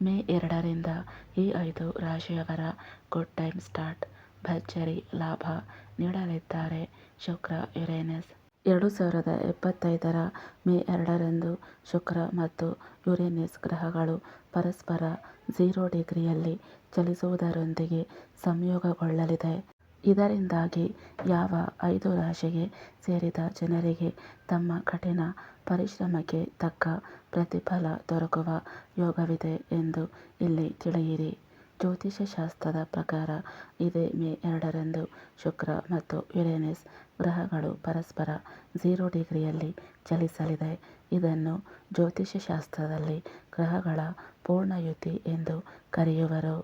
ಮೇ ಎರಡರಿಂದ ಈ ಐದು ರಾಶಿಯವರ ಗುಡ್ ಟೈಮ್ ಸ್ಟಾರ್ಟ್. ಭರ್ಜರಿ ಲಾಭ ನೀಡಲಿದ್ದಾರೆ. ಶುಕ್ರ, ಯುರೇನಸ್ ಎರಡು ಸಾವಿರದ ಇಪ್ಪತ್ತೈದರ ಮೇ ಎರಡರಂದು ಶುಕ್ರ ಮತ್ತು ಯುರೇನಸ್ ಗ್ರಹಗಳು ಪರಸ್ಪರ ಝೀರೋ ಡಿಗ್ರಿಯಲ್ಲಿ ಚಲಿಸುವುದರೊಂದಿಗೆ ಸಂಯೋಗಗೊಳ್ಳಲಿದೆ. ಇದರಿಂದಾಗಿ ಯಾವ ಐದು ರಾಶಿಗೆ ಸೇರಿದ ಜನರಿಗೆ ತಮ್ಮ ಕಠಿಣ ಪರಿಶ್ರಮಕ್ಕೆ ತಕ್ಕ ಪ್ರತಿಫಲ ದೊರಕುವ ಯೋಗವಿದೆ ಎಂದು ಇಲ್ಲಿ ತಿಳಿಯಿರಿ. ಜ್ಯೋತಿಷ್ಯ ಶಾಸ್ತ್ರದ ಪ್ರಕಾರ ಇದೇ ಮೇ ಎರಡರಂದು ಶುಕ್ರ ಮತ್ತು ಯುರೇನಸ್ ಗ್ರಹಗಳು ಪರಸ್ಪರ ಝೀರೋ ಡಿಗ್ರಿಯಲ್ಲಿ ಚಲಿಸಲಿದೆ. ಇದನ್ನು ಜ್ಯೋತಿಷ್ಯ ಶಾಸ್ತ್ರದಲ್ಲಿ ಗ್ರಹಗಳ ಪೂರ್ಣಯುತಿ ಎಂದು ಕರೆಯುವರು.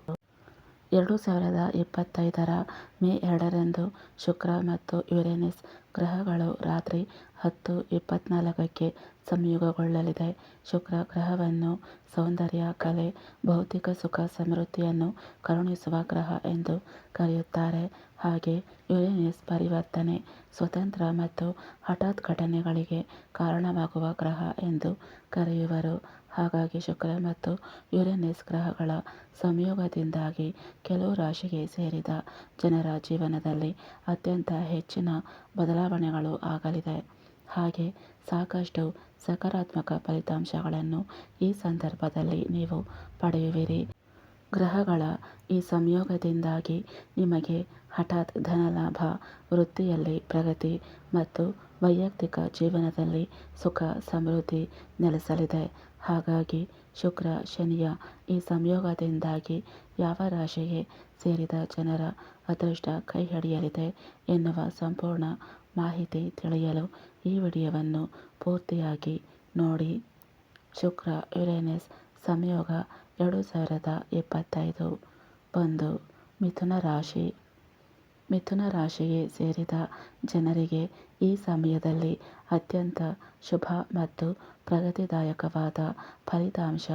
ಎರಡು ಸಾವಿರದ ಇಪ್ಪತ್ತೈದರ ಮೇ ಎರಡರಂದು ಶುಕ್ರ ಮತ್ತು ಯುರೇನಸ್ ಗ್ರಹಗಳು ರಾತ್ರಿ ಹತ್ತು ಇಪ್ಪತ್ನಾಲ್ಕಕ್ಕೆ ಸಂಯೋಗಗೊಳ್ಳಲಿದೆ. ಶುಕ್ರ ಗ್ರಹವನ್ನು ಸೌಂದರ್ಯ, ಕಲೆ, ಭೌತಿಕ ಸುಖ, ಸಮೃದ್ಧಿಯನ್ನು ಕರುಣಿಸುವ ಗ್ರಹ ಎಂದು ಕರೆಯುತ್ತಾರೆ. ಹಾಗೆ ಯುರೇನಸ್ ಪರಿವರ್ತನೆ, ಸ್ವತಂತ್ರ ಮತ್ತು ಹಠಾತ್ ಘಟನೆಗಳಿಗೆ ಕಾರಣವಾಗುವ ಗ್ರಹ ಎಂದು ಕರೆಯುವರು. ಹಾಗಾಗಿ ಶುಕ್ರ ಮತ್ತು ಯುರೇನಸ್ ಗ್ರಹಗಳ ಸಂಯೋಗದಿಂದಾಗಿ ಕೆಲವು ರಾಶಿಗೆ ಸೇರಿದ ಜನರ ಜೀವನದಲ್ಲಿ ಅತ್ಯಂತ ಹೆಚ್ಚಿನ ಬದಲಾವಣೆಗಳು ಆಗಲಿದೆ. ಹಾಗೆ ಸಾಕಷ್ಟು ಸಕಾರಾತ್ಮಕ ಫಲಿತಾಂಶಗಳನ್ನು ಈ ಸಂದರ್ಭದಲ್ಲಿ ನೀವು ಪಡೆಯುವಿರಿ. ಗ್ರಹಗಳ ಈ ಸಂಯೋಗದಿಂದಾಗಿ ನಿಮಗೆ ಹಠಾತ್ ಧನಲಾಭ, ವೃತ್ತಿಯಲ್ಲಿ ಪ್ರಗತಿ ಮತ್ತು ವೈಯಕ್ತಿಕ ಜೀವನದಲ್ಲಿ ಸುಖ, ಸಮೃದ್ಧಿ ನೆಲೆಸಲಿದೆ. ಹಾಗಾಗಿ ಶುಕ್ರ, ಶನಿಯ ಈ ಸಂಯೋಗದಿಂದಾಗಿ ಯಾವ ರಾಶಿಗೆ ಸೇರಿದ ಜನರ ಅದೃಷ್ಟ ಕೈ ಹಿಡಿಯಲಿದೆ ಎನ್ನುವ ಸಂಪೂರ್ಣ ಮಾಹಿತಿ ತಿಳಿಯಲು ಈ ವಿಡಿಯೋವನ್ನು ಪೂರ್ತಿಯಾಗಿ ನೋಡಿ. ಶುಕ್ರ, ಯುರೇನಸ್ ಸಂಯೋಗ ಎರಡು ಸಾವಿರದ ಇಪ್ಪತ್ತೈದು ಒಂದು ಮಿಥುನ ರಾಶಿ. ಮಿಥುನ ರಾಶಿಗೆ ಸೇರಿದ ಜನರಿಗೆ ಈ ಸಮಯದಲ್ಲಿ ಅತ್ಯಂತ ಶುಭ ಮತ್ತು ಪ್ರಗತಿದಾಯಕವಾದ ಫಲಿತಾಂಶ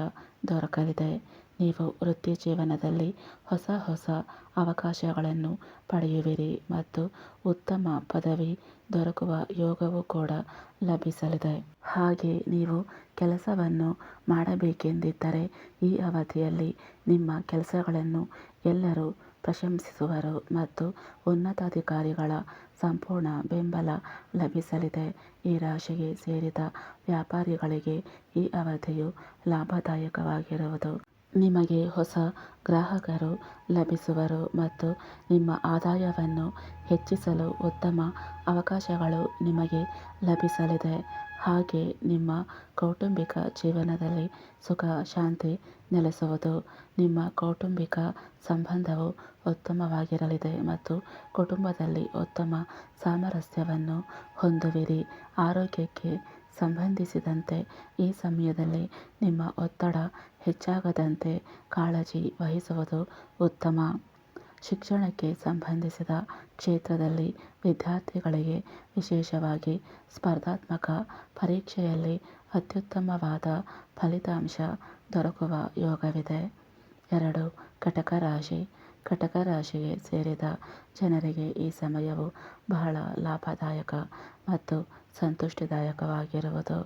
ದೊರಕಲಿದೆ. ನೀವು ವೃತ್ತಿ ಜೀವನದಲ್ಲಿ ಹೊಸ ಹೊಸ ಅವಕಾಶಗಳನ್ನು ಪಡೆಯುವಿರಿ ಮತ್ತು ಉತ್ತಮ ಪದವಿ ದೊರಕುವ ಯೋಗವೂ ಕೂಡ ಲಭಿಸಲಿದೆ. ಹಾಗೆ ನೀವು ಕೆಲಸವನ್ನು ಮಾಡಬೇಕೆಂದಿದ್ದರೆ ಈ ಅವಧಿಯಲ್ಲಿ ನಿಮ್ಮ ಕೆಲಸಗಳನ್ನು ಎಲ್ಲರೂ ಪ್ರಶಂಸಿಸುವರು ಮತ್ತು ಉನ್ನತಾಧಿಕಾರಿಗಳ ಸಂಪೂರ್ಣ ಬೆಂಬಲ ಲಭಿಸಲಿದೆ. ಈ ರಾಶಿಗೆ ಸೇರಿದ ವ್ಯಾಪಾರಿಗಳಿಗೆ ಈ ಅವಧಿಯು ಲಾಭದಾಯಕವಾಗಿರುವುದು. ನಿಮಗೆ ಹೊಸ ಗ್ರಾಹಕರು ಲಭಿಸುವರು ಮತ್ತು ನಿಮ್ಮ ಆದಾಯವನ್ನು ಹೆಚ್ಚಿಸಲು ಉತ್ತಮ ಅವಕಾಶಗಳು ನಿಮಗೆ ಲಭಿಸಲಿದೆ. ಹಾಗೆ ನಿಮ್ಮ ಕೌಟುಂಬಿಕ ಜೀವನದಲ್ಲಿ ಸುಖ, ಶಾಂತಿ ನೆಲೆಸುವುದು. ನಿಮ್ಮ ಕೌಟುಂಬಿಕ ಸಂಬಂಧವು ಉತ್ತಮವಾಗಿರಲಿದೆ ಮತ್ತು ಕುಟುಂಬದಲ್ಲಿ ಉತ್ತಮ ಸಾಮರಸ್ಯವನ್ನು ಹೊಂದುವಿರಿ. ಆರೋಗ್ಯಕ್ಕೆ ಸಂಬಂಧಿಸಿದಂತೆ ಈ ಸಮಯದಲ್ಲಿ ನಿಮ್ಮ ಒತ್ತಡ ಹೆಚ್ಚಾಗದಂತೆ ಕಾಳಜಿ ವಹಿಸುವುದು ಉತ್ತಮ. ಶಿಕ್ಷಣಕ್ಕೆ ಸಂಬಂಧಿಸಿದ ಕ್ಷೇತ್ರದಲ್ಲಿ ವಿದ್ಯಾರ್ಥಿಗಳಿಗೆ ವಿಶೇಷವಾಗಿ ಸ್ಪರ್ಧಾತ್ಮಕ ಪರೀಕ್ಷೆಯಲ್ಲಿ ಅತ್ಯುತ್ತಮವಾದ ಫಲಿತಾಂಶ ದೊರಕುವ ಯೋಗವಿದೆ. ಎರಡು ಕಟಕ ರಾಶಿ. ಕಟಕ ರಾಶಿಗೆ ಸೇರಿದ ಜನರಿಗೆ ಈ ಸಮಯವು ಬಹಳ ಲಾಭದಾಯಕ ಮತ್ತು ಸಂತುಷ್ಟಿದಾಯಕವಾಗಿರುವುದು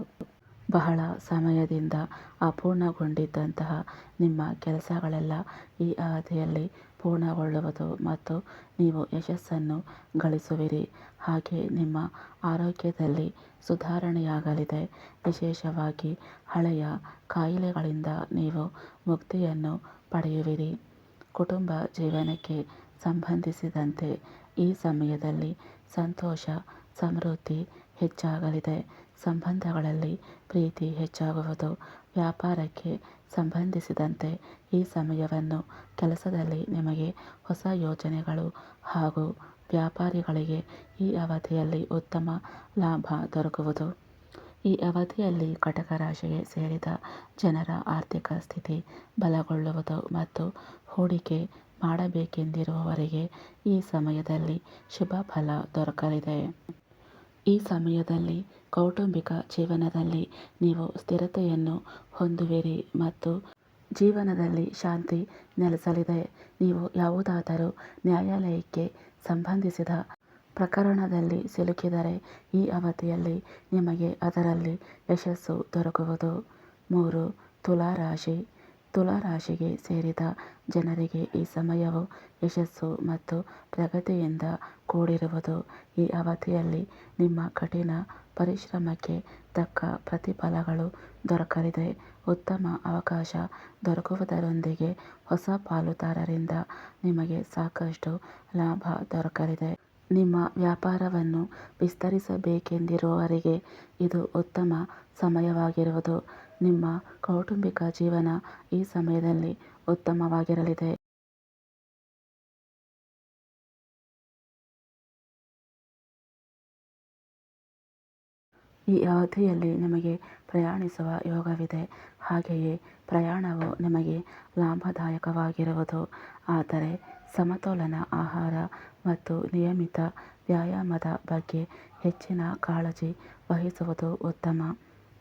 ಬಹಳ ಸಮಯದಿಂದ ಅಪೂರ್ಣಗೊಂಡಿದ್ದಂತಹ ನಿಮ್ಮ ಕೆಲಸಗಳೆಲ್ಲ ಈ ಅವಧಿಯಲ್ಲಿ ಪೂರ್ಣಗೊಳ್ಳುವುದು ಮತ್ತು ನೀವು ಯಶಸ್ಸನ್ನು ಗಳಿಸುವಿರಿ. ಹಾಗೆ ನಿಮ್ಮ ಆರೋಗ್ಯದಲ್ಲಿ ಸುಧಾರಣೆಯಾಗಲಿದೆ. ವಿಶೇಷವಾಗಿ ಹಳೆಯ ಕಾಯಿಲೆಗಳಿಂದ ನೀವು ಮುಕ್ತಿಯನ್ನು ಪಡೆಯುವಿರಿ. ಕುಟುಂಬ ಜೀವನಕ್ಕೆ ಸಂಬಂಧಿಸಿದಂತೆ ಈ ಸಮಯದಲ್ಲಿ ಸಂತೋಷ, ಸಮೃದ್ಧಿ ಹೆಚ್ಚಾಗಲಿದೆ. ಸಂಬಂಧಗಳಲ್ಲಿ ಪ್ರೀತಿ ಹೆಚ್ಚಾಗುವುದು. ವ್ಯಾಪಾರಕ್ಕೆ ಸಂಬಂಧಿಸಿದಂತೆ ಈ ಸಮಯವನ್ನು ಕೆಲಸದಲ್ಲಿ ನಿಮಗೆ ಹೊಸ ಯೋಜನೆಗಳು ಹಾಗೂ ವ್ಯಾಪಾರಿಗಳಿಗೆ ಈ ಅವಧಿಯಲ್ಲಿ ಉತ್ತಮ ಲಾಭ ದೊರಕುವುದು. ಈ ಅವಧಿಯಲ್ಲಿ ಕಟಕ ರಾಶಿಗೆ ಸೇರಿದ ಜನರ ಆರ್ಥಿಕ ಸ್ಥಿತಿ ಬಲಗೊಳ್ಳುವುದು ಮತ್ತು ಹೂಡಿಕೆ ಮಾಡಬೇಕೆಂದಿರುವವರಿಗೆ ಈ ಸಮಯದಲ್ಲಿ ಶುಭ ಫಲ ದೊರಕಲಿದೆ. ಈ ಸಮಯದಲ್ಲಿ ಕೌಟುಂಬಿಕ ಜೀವನದಲ್ಲಿ ನೀವು ಸ್ಥಿರತೆಯನ್ನು ಹೊಂದುವಿರಿ ಮತ್ತು ಜೀವನದಲ್ಲಿ ಶಾಂತಿ ನೆಲೆಸಲಿದೆ. ನೀವು ಯಾವುದಾದರೂ ನ್ಯಾಯಾಲಯಕ್ಕೆ ಸಂಬಂಧಿಸಿದ ಪ್ರಕರಣದಲ್ಲಿ ಸಿಲುಕಿದರೆ ಈ ಅವಧಿಯಲ್ಲಿ ನಿಮಗೆ ಅದರಲ್ಲಿ ಯಶಸ್ಸು ದೊರಕುವುದು. ಮೂರು ತುಲಾ ರಾಶಿ ತುಲಾ ರಾಶಿಗೆ ಸೇರಿದ ಜನರಿಗೆ ಈ ಸಮಯವು ಯಶಸ್ಸು ಮತ್ತು ಪ್ರಗತಿಯಿಂದ ಕೂಡಿರುವುದು. ಈ ಅವಧಿಯಲ್ಲಿ ನಿಮ್ಮ ಕಠಿಣ ಪರಿಶ್ರಮಕ್ಕೆ ತಕ್ಕ ಪ್ರತಿಫಲಗಳು ದೊರಕಲಿದೆ. ಉತ್ತಮ ಅವಕಾಶ ದೊರಕುವುದರೊಂದಿಗೆ ಹೊಸ ಪಾಲುದಾರರಿಂದ ನಿಮಗೆ ಸಾಕಷ್ಟು ಲಾಭ ದೊರಕಲಿದೆ. ನಿಮ್ಮ ವ್ಯಾಪಾರವನ್ನು ವಿಸ್ತರಿಸಬೇಕೆಂದಿರುವವರಿಗೆ ಇದು ಉತ್ತಮ ಸಮಯವಾಗಿರುವುದು. ನಿಮ್ಮ ಕೌಟುಂಬಿಕ ಜೀವನ ಈ ಸಮಯದಲ್ಲಿ ಉತ್ತಮವಾಗಿರಲಿದೆ. ಈ ಅವಧಿಯಲ್ಲಿ ನಿಮಗೆ ಪ್ರಯಾಣಿಸುವ ಯೋಗವಿದೆ. ಹಾಗೆಯೇ ಪ್ರಯಾಣವು ನಿಮಗೆ ಲಾಭದಾಯಕವಾಗಿರುವುದು. ಆದರೆ ಸಮತೋಲನ ಆಹಾರ ಮತ್ತು ನಿಯಮಿತ ವ್ಯಾಯಾಮದ ಬಗ್ಗೆ ಹೆಚ್ಚಿನ ಕಾಳಜಿ ವಹಿಸುವುದು ಉತ್ತಮ.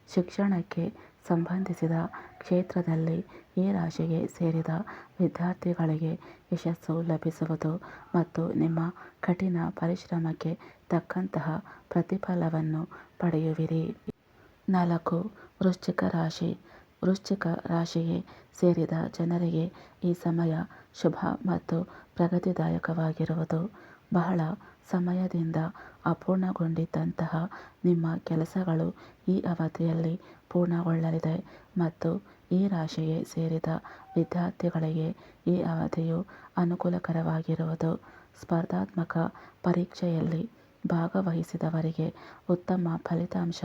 ಶಿಕ್ಷಣಕ್ಕೆ ಸಂಬಂಧಿಸಿದ ಕ್ಷೇತ್ರದಲ್ಲಿ ಈ ರಾಶಿಗೆ ಸೇರಿದ ವಿದ್ಯಾರ್ಥಿಗಳಿಗೆ ಯಶಸ್ಸು ಲಭಿಸುವುದು ಮತ್ತು ನಿಮ್ಮ ಕಠಿಣ ಪರಿಶ್ರಮಕ್ಕೆ ತಕ್ಕಂತಹ ಪ್ರತಿಫಲವನ್ನು ಪಡೆಯುವಿರಿ. ನಾಲ್ಕು, ವೃಶ್ಚಿಕ ರಾಶಿ. ವೃಶ್ಚಿಕ ರಾಶಿಗೆ ಸೇರಿದ ಜನರಿಗೆ ಈ ಸಮಯ ಶುಭ ಮತ್ತು ಪ್ರಗತಿದಾಯಕವಾಗಿರುವುದು. ಬಹಳ ಸಮಯದಿಂದ ಅಪೂರ್ಣಗೊಂಡಿದ್ದಂತಹ ನಿಮ್ಮ ಕೆಲಸಗಳು ಈ ಅವಧಿಯಲ್ಲಿ ಪೂರ್ಣಗೊಳ್ಳಲಿದೆ ಮತ್ತು ಈ ರಾಶಿಗೆ ಸೇರಿದ ವಿದ್ಯಾರ್ಥಿಗಳಿಗೆ ಈ ಅವಧಿಯು ಅನುಕೂಲಕರವಾಗಿರುವುದು. ಸ್ಪರ್ಧಾತ್ಮಕ ಪರೀಕ್ಷೆಯಲ್ಲಿ ಭಾಗವಹಿಸಿದವರಿಗೆ ಉತ್ತಮ ಫಲಿತಾಂಶ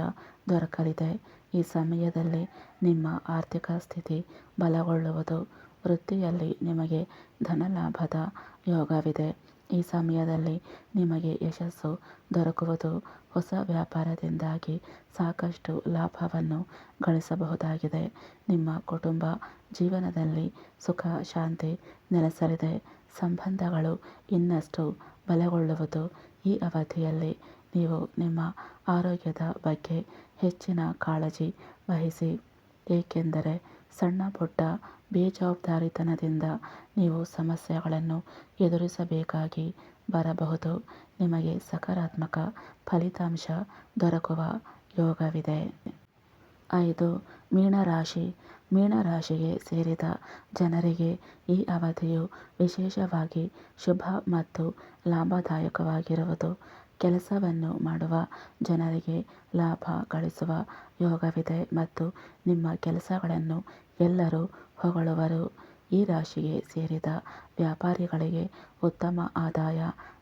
ದೊರಕಲಿದೆ. ಈ ಸಮಯದಲ್ಲಿ ನಿಮ್ಮ ಆರ್ಥಿಕ ಸ್ಥಿತಿ ಬಲಗೊಳ್ಳುವುದು ವೃತ್ತಿಯಲ್ಲಿ ನಿಮಗೆ ಧನಲಾಭದ ಯೋಗವಿದೆ. ಈ ಸಮಯದಲ್ಲಿ ನಿಮಗೆ ಯಶಸ್ಸು ದೊರಕುವುದು ಹೊಸ ವ್ಯಾಪಾರದಿಂದಾಗಿ ಸಾಕಷ್ಟು ಲಾಭವನ್ನು ಗಳಿಸಬಹುದಾಗಿದೆ. ನಿಮ್ಮ ಕುಟುಂಬ ಜೀವನದಲ್ಲಿ ಸುಖ, ಶಾಂತಿ ನೆಲೆಸಲಿದೆ. ಸಂಬಂಧಗಳು ಇನ್ನಷ್ಟು ಬಲಗೊಳ್ಳುವುದು ಈ ಅವಧಿಯಲ್ಲಿ. ನೀವು ನಿಮ್ಮ ಆರೋಗ್ಯದ ಬಗ್ಗೆ ಹೆಚ್ಚಿನ ಕಾಳಜಿ ವಹಿಸಿ, ಏಕೆಂದರೆ ಸಣ್ಣ ಪುಟ್ಟ ಬೇಜವಾಬ್ದಾರಿತನದಿಂದ ನೀವು ಸಮಸ್ಯೆಗಳನ್ನು ಎದುರಿಸಬೇಕಾಗಿ ಬರಬಹುದು. ನಿಮಗೆ ಸಕಾರಾತ್ಮಕ ಫಲಿತಾಂಶ ದೊರಕುವ ಯೋಗವಿದೆ. ಐದು ಮೀನರಾಶಿ ಮೀನರಾಶಿಗೆ ಸೇರಿದ ಜನರಿಗೆ ಈ ಅವಧಿಯು ವಿಶೇಷವಾಗಿ ಶುಭ ಮತ್ತು ಲಾಭದಾಯಕವಾಗಿರುವುದು. ಕೆಲಸವನ್ನು ಮಾಡುವ ಜನರಿಗೆ ಲಾಭ ಗಳಿಸುವ ಯೋಗವಿದೆ ಮತ್ತು ನಿಮ್ಮ ಕೆಲಸಗಳನ್ನು ಎಲ್ಲರೂ ಹೊಗಳುವರು ಈ ರಾಶಿಗೆ ಸೇರಿದ ವ್ಯಾಪಾರಿಗಳಿಗೆ ಉತ್ತಮ ಆದಾಯ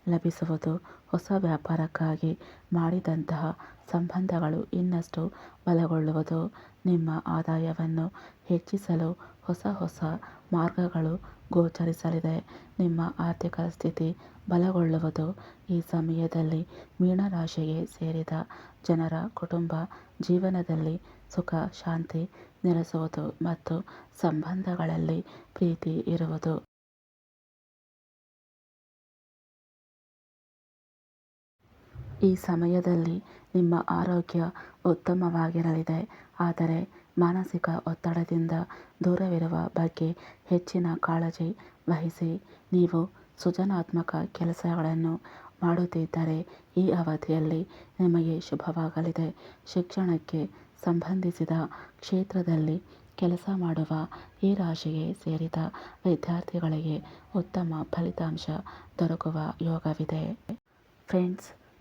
ಲಭಿಸುವುದು ಹೊಸ ವ್ಯಾಪಾರಕ್ಕಾಗಿ ಮಾಡಿದಂತಹ ಸಂಬಂಧಗಳು ಇನ್ನಷ್ಟು ಬಲಗೊಳ್ಳುವುದು. ನಿಮ್ಮ ಆದಾಯವನ್ನು ಹೆಚ್ಚಿಸಲು ಹೊಸ ಹೊಸ ಮಾರ್ಗಗಳು ಗೋಚರಿಸಲಿದೆ. ನಿಮ್ಮ ಆರ್ಥಿಕ ಸ್ಥಿತಿ ಬಲಗೊಳ್ಳುವುದು ಈ ಸಮಯದಲ್ಲಿ ಮೀನರಾಶಿಗೆ ಸೇರಿದ ಜನರ ಕುಟುಂಬ ಜೀವನದಲ್ಲಿ ಸುಖ, ಶಾಂತಿ ನೆಲೆಸುವುದು ಮತ್ತು ಸಂಬಂಧಗಳಲ್ಲಿ ಪ್ರೀತಿ ಇರುವುದು. ಈ ಸಮಯದಲ್ಲಿ ನಿಮ್ಮ ಆರೋಗ್ಯ ಉತ್ತಮವಾಗಿರಲಿದೆ. ಆದರೆ ಮಾನಸಿಕ ಒತ್ತಡದಿಂದ ದೂರವಿರುವ ಬಗ್ಗೆ ಹೆಚ್ಚಿನ ಕಾಳಜಿ ವಹಿಸಿ. ನೀವು ಸೃಜನಾತ್ಮಕ ಕೆಲಸಗಳನ್ನು ಮಾಡುತ್ತಿದ್ದರೆ ಈ ಅವಧಿಯಲ್ಲಿ ನಿಮಗೆ ಶುಭವಾಗಲಿದೆ. ಶಿಕ್ಷಣಕ್ಕೆ ಸಂಬಂಧಿಸಿದ ಕ್ಷೇತ್ರದಲ್ಲಿ ಕೆಲಸ ಮಾಡುವ ಈ ರಾಶಿಗೆ ಸೇರಿದ ವಿದ್ಯಾರ್ಥಿಗಳಿಗೆ ಉತ್ತಮ ಫಲಿತಾಂಶ ದೊರಕುವ ಯೋಗವಿದೆ. ಫ್ರೆಂಡ್ಸ್